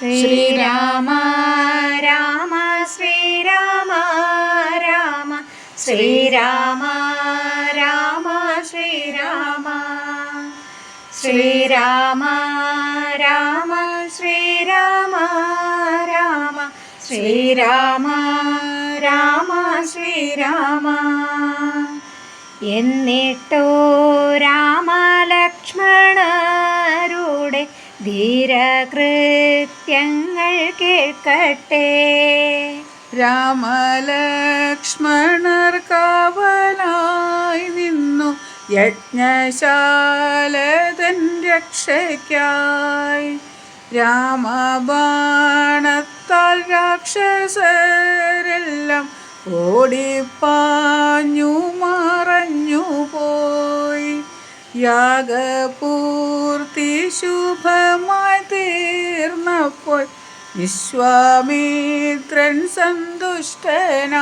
ശ്രീരാമ രാമ ശ്രീരാമ രാമ. ശ്രീരാമ രാമ ശ്രീരാമ. ശ്രീരാമ രാമ ശ്രീരാമ രാമ. ശ്രീരാമ രാമ ശ്രീരാമ. എന്നിട്ടോ രാമലക്ഷ്മണരുടെ ധീരകൃത്യങ്ങൾ കേൾക്കട്ടെ. രാമലക്ഷ്മണർ കാവലായി നിന്നു. യജ്ഞശാലതൻ രക്ഷയ്ക്കായി. രാമബാണത്താൽ രാക്ഷസരെല്ലാം ഓടിപ്പാഞ്ഞു മറഞ്ഞു പോയി. യാഗപൂർത്തി ശുഭമായി തീർന്നപ്പോൾ വിശ്വാമിത്രൻ സന്തുഷ്ടനായി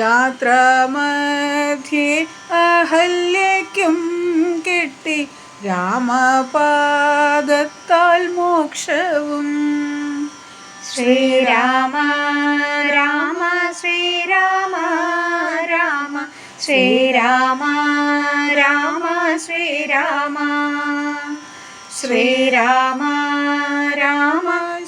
യാത്രാമധ്യേ അഹല്യയ്ക്കും കിട്ടി രാമപാദത്താൽ മോക്ഷവും. ശ്രീരാമ രാമ ശ്രീരാമ രാമ ശ്രീരാമ രാമ ശ്രീരാമ ശ്രീരാമ